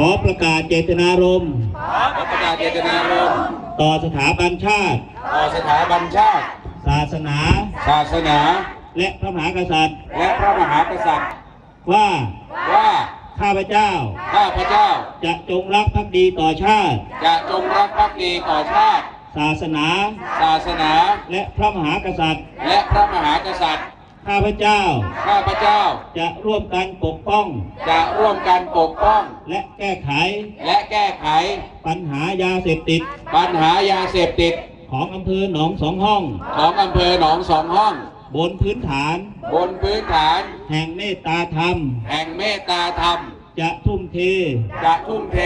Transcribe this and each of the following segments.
ขอประกาศเจตนารมณ์ขอประกาศเจตนารมณ์ต่อสถาบันชาติ ต่อสถาบันชาติ ศาสนา ศาสนา และพระมหากษัตริย์ และพระมหากษัตริย์ ว่า ว่าข้าพเจ้า ข้าพเจ้า จะจงรักภักดีต่อชาติ จะจงรักภักดีต่อชาติ ศาสนา ศาสนา และพระมหากษัตริย์ และพระมหากษัตริย์ ข้าพเจ้า ข้าพเจ้าจะร่วมกันปกป้อง จะร่วมกันปกป้อง และแก้ไข และแก้ไข ปัญหายาเสพติด ปัญหายาเสพติดของอำเภอหนองสองห้อง ของอำเภอหนองสองห้อง บนพื้นฐาน บนพื้นฐาน แห่งเมตตาธรรม แห่งเมตตาธรรม จะทุ่มเท จะทุ่มเท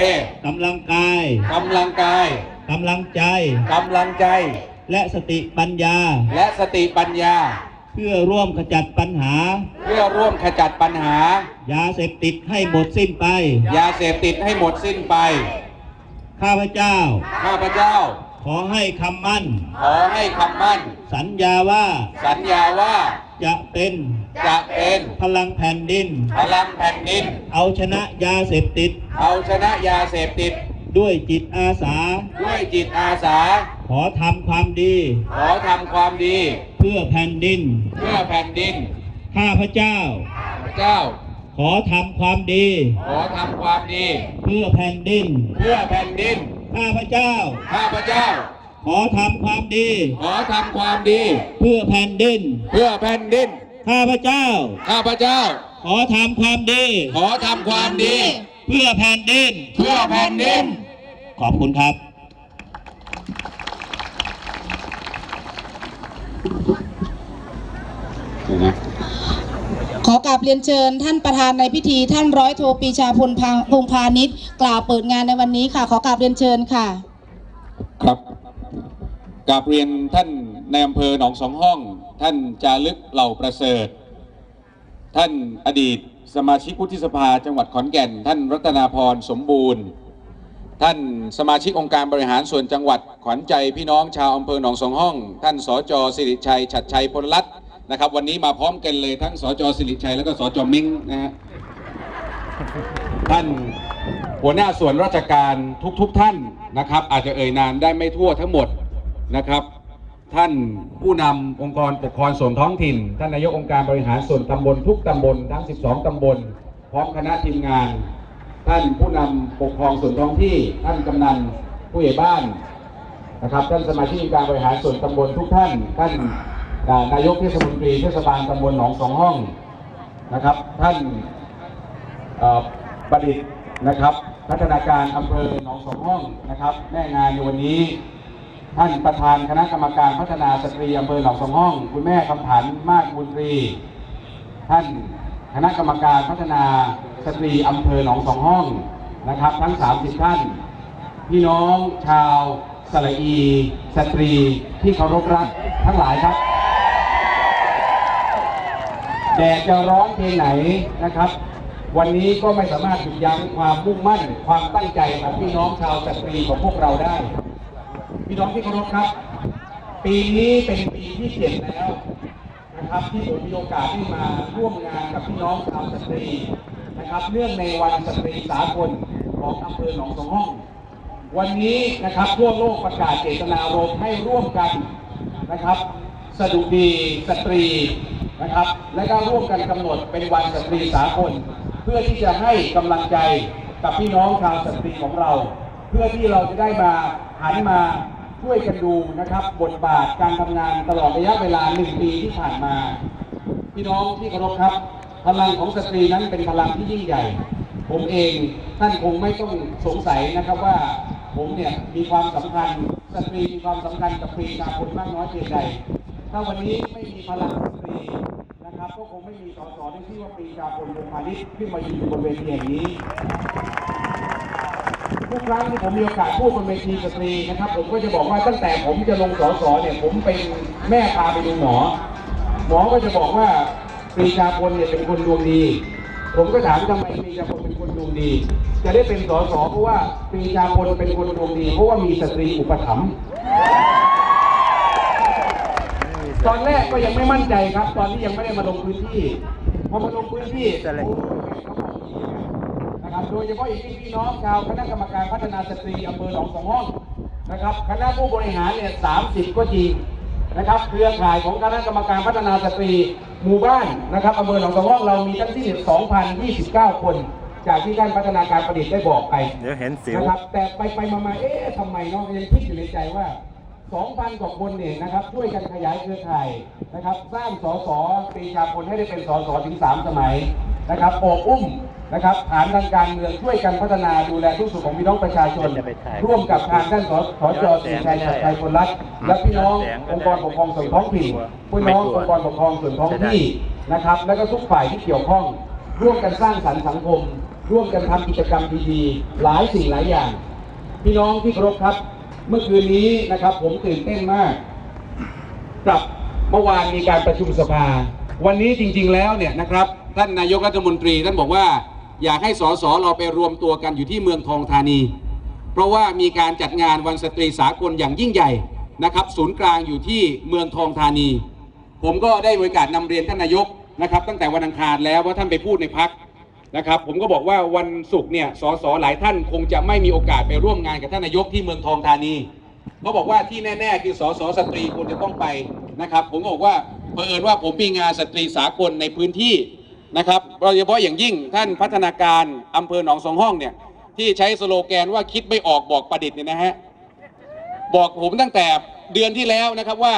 กำลังกายกำลังกายกำลังใจกำลังใจ และสติปัญญา และสติปัญญา เพื่อร่วมขจัดปัญหา เพื่อร่วมขจัดปัญหา ยาเสพติดให้หมดสิ้นไป ยาเสพติดให้หมดสิ้นไป ข้าพเจ้า ข้าพเจ้า ขอให้คำมั่น ขอให้คำมั่น สัญญาว่า สัญญาว่า จะเป็น จะเป็น พลังแผ่นดิน พลังแผ่นดิน เอาชนะยาเสพติด เอาชนะยาเสพติด ด้วยจิตอาสา ด้วยจิตอาสา ขอทำความดี ขอทำความดี เพื่อแผ่นดิน เพื่อแผ่นดิน ข้าพเจ้าพระเจ้า ขอทำความดี ขอทำความดี เพื่อแผ่นดิน เพื่อแผ่นดิน ข้าพเจ้า ข้าพเจ้า ขอทำความดี ขอทำความดี เพื่อแผ่นดิน เพื่อแผ่นดิน ข้าพเจ้า ข้าพเจ้า ขอทำความดี ขอทำความดี เพื่อแผ่นดิน เพื่อแผ่นดิน ขอบคุณครับ ขอกราบเรียนเชิญท่านประธานในพิธีท่านร้อยโทปรีชาพลพงพงพาณิชย์กล่าวเปิดงานในวันนี้ค่ะ ขอกราบเรียนเชิญค่ะ ครับกราบเรียนท่านในอำเภอหนองสองห้อง ท่านจารึกเหล่าประเสริฐ ท่านอดีตสมาชิกวุฒิสภาจังหวัดขอนแก่น ท่านรัตนาพรสมบูรณ์ ท่านสมาชิกองค์การบริหารส่วนจังหวัดขวัญใจพี่น้องชาวอำเภอหนองสองห้อง ท่านสจสิริชัย ฉัดชัยพลรัตน์นะครับ วันนี้มาพร้อมกันเลยทั้งสจสิริชัยแล้วก็สจมิ้งนะฮะท่านหัวหน้าส่วนราชการทุกๆทท่านนะครับ อาจจะเอ่ยนามได้ไม่ทั่วทั้งหมดนะครับ ท่านผู้นำองค์กรปกครองส่วนท้องถิ่น ท่านนายกองค์การบริหารส่วนตำบลทุกตำบลทั้ง 12ตำบล พร้อมคณะทีมงาน ท่านผู้นำปกครองส่วนท้องที่ ท่านกำนันผู้ใหญ่บ้านนะครับท่านสมาชิกการบริหารส่วนตำบลทุกท่าน ท่านนายกเทศมนตรีเทศบาลตำบลหนองสองห้องนะครับ ท่านประดิษฐ์นะครับพัฒนาการอำเภอหนองสองห้องนะครับแม่งานในวันนี้ ท่านประธานคณะกรรมการพัฒนาสตรีอำเภอหนองสองห้อง คุณแม่คำผันมากบุญตรี ท่านคณะกรรมการพัฒนา สตรีอำเภอหนองสองห้องนะครับ ทั้ง 30 ท่าน พี่น้องชาวสระอี สตรีที่เคารพรักทั้งหลายครับแดดจะร้อนเพียงไหนนะครับ วันนี้ก็ไม่สามารถหยุดยั้งความมุ่งมั่น ความตั้งใจของพี่น้องชาวสตรีของพวกเราได้ พี่น้องที่เคารพครับ ปีนี้เป็นปีที่เจ็ดแล้วนะครับ ที่ผมมีโอกาสได้มาร่วมงานกับพี่น้องชาวสตรี นะครับเนื่องในวันสตรีสากลของอำเภอหนองสองห้อง วันนี้นะครับทั่วโลกประกาศเจตนารมณ์ให้ร่วมกันนะครับสดุดีสตรีนะครับ และก็ร่วมกันกำหนดเป็นวันสตรีสากล เพื่อที่จะให้กำลังใจกับพี่น้องชาวสตรีของเรา เพื่อที่เราจะได้มาหันมาช่วยกันดูนะครับบทบาทการทำงานตลอดระยะเวลาหนึ่งปีที่ผ่านมา พี่น้องที่เคารพครับ พลังของสตรีนั้นเป็นพลังที่ยิ่งใหญ่ ผมเองท่านคงไม่ต้องสงสัยนะครับว่าผมเนี่ยมีความสำคัญสตรีมีความสำคัญกับปรีชาคนมากน้อยเพียงใด ถ้าวันนี้ไม่มีพลังสตรีนะครับก็คงไม่มีสสที่ชื่อว่าปรีชาคนวงพาณิชย์ขึ้นมายืนอยู่บนเวทีแห่งนี้ทุกครั้งที่ผมมีโอกาสพูดบนเวทีสตรีนะครับ ผมก็จะบอกว่าตั้งแต่ผมจะลงสสเนี่ยผมเป็นแม่พาไปดูหมอ หมอก็จะบอกว่า ปรีชาพลเนี่ยเป็นคนดวงดี ผมก็ถามทำไมปรีชาพลเป็นคนดวงดี จะได้เป็นสสเพราะว่าปรีชาพลเป็นคนดวงดี เพราะว่ามีสตรีอุปถัมภ์ตอนแรกก็ยังไม่มั่นใจครับ ตอนที่ยังไม่ได้มาลงพื้นที่พอมาลงพื้นที่โอ้ยเขาบอกอย่างนี้นะครับโดยเฉพาะอย่างยิ่งพี่น้องชาวคณะกรรมการพัฒนาสตรีอำเภอหนองสองห้องนะครับคณะผู้บริหารเนี่ยสามสิบก็จริง นะครับ เครือข่ายของคณะกรรมการพัฒนาสตรีหมู่บ้านนะครับอำเภอหนองสองห้องเรามีทั้งที่2,029 คน จากที่ท่านพัฒนาการประดิษฐ์ได้บอกไปเดี๋ยวเห็นสิว นะครับ แต่ไปไปมามาเอ๊ะทำไมเนาะยังคิดอยู่ในใจว่า 2,000กว่าคนเนี่ยนะครับช่วยกันขยายเครือข่ายนะครับ สร้างสสปรีชาพลให้ได้เป็นสสถึง 3 สมัยนะครับโอบอุ้ม นะครับฐานทางการเมืองช่วยกันพัฒนาดูแลทุกสุขของพี่น้องประชาชนจะไปถ่ายร่วมกับทางด้านสสจสุชัยชัดชัยพลรัตน์และพี่น้ององค์กรปกครองส่วนท้องถิ่นพี่น้ององค์กรปกครองส่วนท้องที่นะครับ แล้วก็ทุกฝ่ายที่เกี่ยวข้อง ร่วมกันสร้างสรรค์สังคม ร่วมกันทำกิจกรรมดีๆหลายสิ่งหลายอย่าง พี่น้องที่เคารพครับ เมื่อคืนนี้นะครับผมตื่นเต้นมากกับเมื่อวานมีการประชุมสภา วันนี้จริง ๆ แล้วเนี่ยนะครับท่านนายกรัฐมนตรีท่านบอกว่า อยากให้สสเราไปรวมตัวกันอยู่ที่เมืองทองธานี เพราะว่ามีการจัดงานวันสตรีสากลอย่างยิ่งใหญ่นะครับ ศูนย์กลางอยู่ที่เมืองทองธานี ผมก็ได้บริการนำเรียนท่านนายกนะครับ ตั้งแต่วันอังคารแล้วว่าท่านไปพูดในพักนะครับ ผมก็บอกว่าวันศุกร์เนี่ยสสหลายท่านคงจะไม่มีโอกาสไปร่วมงานกับท่านนายกที่เมืองทองธานีเขาบอกว่าที่แน่ ๆ คือสสสตรีควรจะต้องไปนะครับ ผมก็บอกว่าเผอิญว่าผมมีงานสตรีสากลในพื้นที่ นะครับโดยเฉพาะอย่างยิ่งท่านพัฒนาการอำเภอหนองสองห้องเนี่ยที่ใช้สโลแกนว่าคิดไม่ออกบอกประดิษฐ์เนี่ยนะฮะบอกผมตั้งแต่เดือนที่แล้วนะครับว่า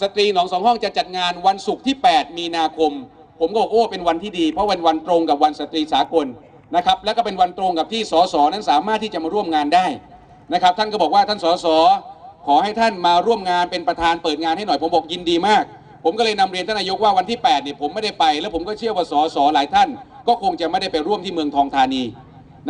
สตรีหนองสองห้องจะจัดงานวันศุกร์ที่ 8 มีนาคม ผมก็บอกโอ้เป็นวันที่ดี เพราะวันวันตรงกับวันสตรีสากลนะครับแล้วก็เป็นวันตรงกับที่สสนั้นสามารถที่จะมาร่วมงานได้นะครับท่านก็บอกว่าท่านสสขอให้ท่านมาร่วมงานเป็นประธานเปิดงานให้หน่อยผมบอกยินดีมาก ผมก็เลยนำเรียนท่านนายกว่าวันที่8เนี่ยผมไม่ได้ไป แล้วผมก็เชื่อว่าสสหลายท่าน ก็คงจะไม่ได้ไปร่วมที่เมืองทองธานี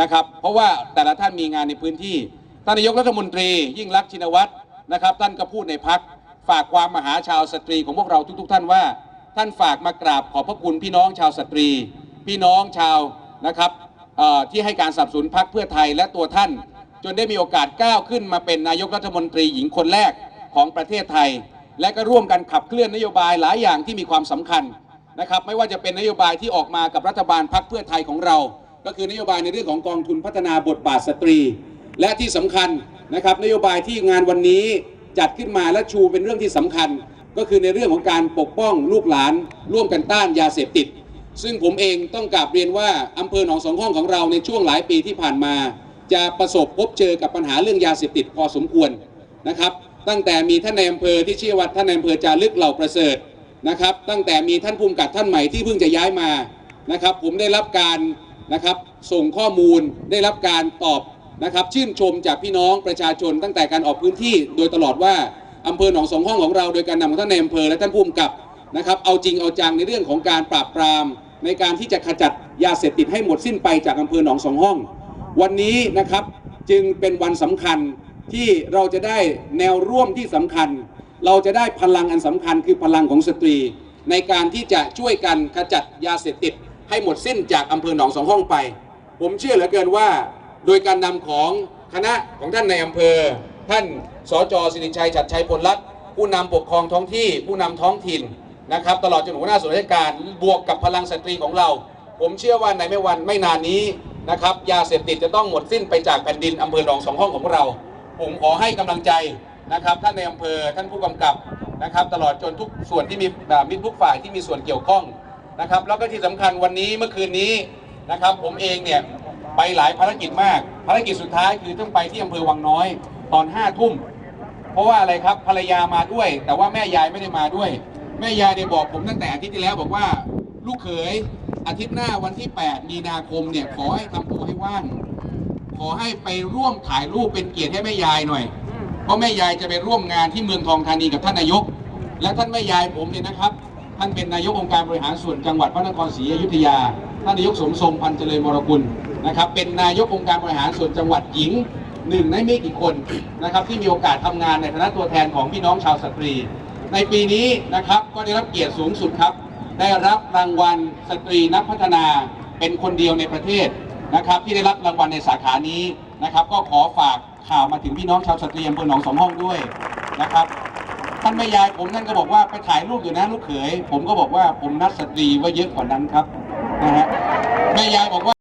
นะครับเพราะว่าแต่ละท่านมีงานในพื้นที่ท่านนายกรัฐมนตรี ยิ่งรักชินวัตรนะครับ ท่านก็พูดในพักฝากความมหาชาวสตรีของพวกเราทุก ๆ ท่านว่า ท่านฝากมากราบขอบพระคุณพี่น้องชาวสตรี พี่น้องชาวนะครับที่ให้การสนับสนุนพักเพื่อไทยและตัวท่าน จนได้มีโอกาสก้าวขึ้นมาเป็นนายกรัฐมนตรีหญิงคนแรกของประเทศไทย และก็ร่วมกันขับเคลื่อนนโยบายหลายอย่างที่มีความสำคัญนะครับ ไม่ว่าจะเป็นนโยบายที่ออกมากับรัฐบาลพักเพื่อไทยของเรา ก็คือนโยบายในเรื่องของกองทุนพัฒนาบทบาทสตรี และที่สำคัญนะครับนโยบายที่งานวันนี้จัดขึ้นมาและชูเป็นเรื่องที่สำคัญ ก็คือในเรื่องของการปกป้องลูกหลาน ร่วมกันต้านยาเสพติด ซึ่งผมเองต้องกราบเรียนว่าอำเภอหนองสองห้องของเราในช่วงหลายปีที่ผ่านมา จะประสบพบเจอกับปัญหาเรื่องยาเสพติดพอสมควรนะครับ ตั้งแต่มีท่านในอำเภอที่ชื่อว่าท่านในอำเภอจารึกเหล่าประเสริฐนะครับ ตั้งแต่มีท่านภูมิกับท่านใหม่ที่เพิ่งจะย้ายมานะครับ ผมได้รับการนะครับส่งข้อมูลได้รับการตอบนะครับชื่นชมจากพี่น้องประชาชน ตั้งแต่การออกพื้นที่โดยตลอดว่าอำเภอหนองสองห้องของเราโดยการนำของท่านในอำเภอและท่านภูมิกับนะครับเอาจริงเอาจังในเรื่องของการปราบปราม ในการที่จะขจัดยาเสพติดให้หมดสิ้นไปจากอำเภอหนองสองห้อง วันนี้นะครับจึงเป็นวันสำคัญ ที่เราจะได้แนวร่วมที่สำคัญ เราจะได้พลังอันสำคัญคือพลังของสตรี ในการที่จะช่วยกันขจัดยาเสพติด ให้หมดสิ้นจากอำเภอหนองสองห้องไป ผมเชื่อเหลือเกินว่า โดยการนำของคณะของท่านในอำเภอ ท่านสจสิริชัย ชัดชัยพลรัตน์ผู้นำปกครองท้องที่ ผู้นำท้องถิ่นนะครับตลอดจนหัวหน้าส่วนราชการบวกกับพลังสตรีของเรา ผมเชื่อว่าในไม่วันไม่นานนี้นะครับยาเสพติดจะต้องหมดสิ้นไปจากแผ่นดินอำเภอหนองสองห้องของเรา ผมขอให้กำลังใจนะครับท่านในอำเภอท่านผู้กำกับนะครับ ตลอดจนทุกส่วนที่มีมิตรทุกฝ่ายที่มีส่วนเกี่ยวข้องนะครับ แล้วก็ที่สำคัญวันนี้เมื่อคืนนี้นะครับ ผมเองเนี่ยไปหลายภารกิจมาก ภารกิจสุดท้ายคือต้องไปที่อำเภอวังน้อยตอนห้าทุ่มเพราะว่าอะไรครับภรรยามาด้วย แต่ว่าแม่ยายไม่ได้มาด้วย แม่ยายเนี่ยบอกผมตั้งแต่อาทิตย์ที่แล้วบอกว่าลูกเขยอาทิตย์หน้าวันที่ 8 มีนาคมเนี่ยขอให้ทำตัวให้ว่าง ขอให้ไปร่วมถ่ายรูปเป็นเกียรติให้แม่ยายหน่อย เพราะแม่ยายจะไปร่วมงานที่เมืองทองธานีกับท่านนายก และท่านแม่ยายผมเนี่ยนะครับ ท่านเป็นนายกองค์การบริหารส่วนจังหวัดพระนครศรีอยุธยา ท่านนายกสมทรงพันธ์เจริญมรกุลนะครับ เป็นนายกองค์การบริหารส่วนจังหวัดหญิงหนึ่งในไม่กี่คนนะครับที่มีโอกาสทำงานในฐานะตัวแทนของพี่น้องชาวสตรี ในปีนี้นะครับก็ได้รับเกียรติสูงสุดครับ ได้รับรางวัลสตรีนักพัฒนาเป็นคนเดียวในประเทศ นะครับที่ได้รับรางวัลในสาขานี้นะครับก็ขอฝากข่าวมาถึงพี่น้องชาวสตรีอำเภอหนองสองห้องด้วยนะครับท่านแม่ยายผมท่านก็บอกว่าไปถ่ายรูปอยู่นะลูกเขยผมก็บอกว่าผมนัดสตรีไว้เยอะกว่านั้นครับนะฮะแม่ยายบอกว่า